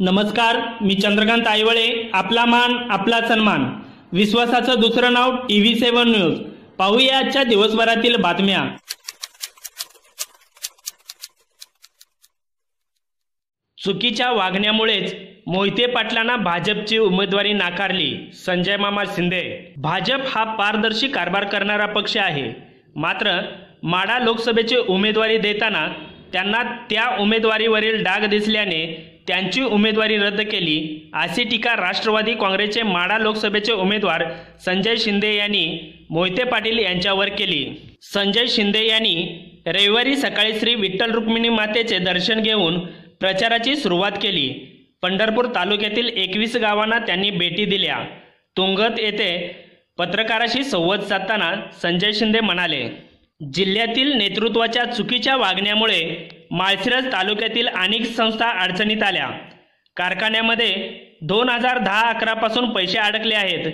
नमस्कार मी चंद्रकांत आईवळे आपला मान आपला सन्मान. विश्वासाचं दुसरं नाव टी व्ही सेव्हन न्यूज. पाहूया आजच्या दिवसभरातील बातम्या. चुकीच्या वागण्यामुळेच मोहिते पाटलांना भाजपची उमेदवारी नाकारली संजय मामा शिंदे. भाजप हा पारदर्शी कारभार करणारा पक्ष आहे. मात्र माडा लोकसभेची उमेदवारी देताना त्यांना त्या उमेदवारीवरील डाग दिसल्याने त्यांची उमेदवारी रद्द केली. अशी टीका राष्ट्रवादी काँग्रेसचे माडा लोकसभेचे उमेदवार संजय शिंदे यांनी मोहिते पाटील यांच्यावर केली. संजय शिंदे यांनी रविवारी सकाळी श्री विठ्ठल रुक्मिणी मातेचे दर्शन घेऊन प्रचाराची सुरुवात केली. पंढरपूर तालुक्यातील एकवीस गावांना त्यांनी भेटी दिल्या. तुंगत येथे पत्रकाराशी संवाद साधताना संजय शिंदे म्हणाले जिल्ह्यातील नेतृत्वाच्या चुकीच्या वागण्यामुळे माळशिरस तालुक्यातील अनेक संस्था अडचणीत आल्या. कारखान्यामध्ये दोन हजार दहा अकरापासून पैसे अडकले आहेत.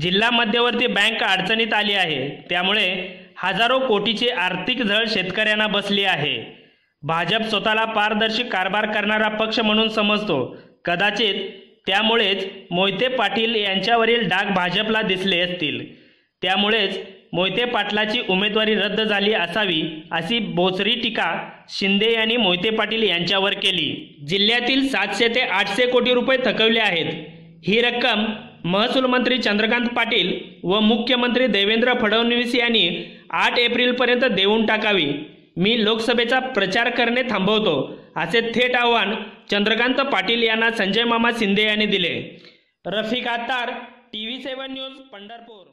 जिल्हा मध्यवर्ती बँक अडचणीत आली आहे. त्यामुळे हजारो कोटीची आर्थिक झळ शेतकऱ्यांना बसली आहे. भाजप स्वतःला पारदर्शी कारभार करणारा पक्ष म्हणून समजतो. कदाचित त्यामुळेच मोहिते पाटील यांच्यावरील डाग भाजपला दिसले असतील. त्यामुळेच मोहिते पाटलाची उमेदवारी रद्द झाली असावी अशी बोचरी टीका शिंदे यांनी मोहिते पाटील यांच्यावर केली. जिल्ह्यातील सातशे ते आठशे कोटी रुपये थकवले आहेत. ही रक्कम महसूल मंत्री चंद्रकांत पाटील व मुख्यमंत्री देवेंद्र फडणवीस यांनी आठ एप्रिलपर्यंत देऊन टाकावी. मी लोकसभेचा प्रचार करणे थांबवतो असे थेट आव्हान चंद्रकांत पाटील यांना संजय मामा शिंदे यांनी दिले. Rafiq Attar T V seven news Pandharpur.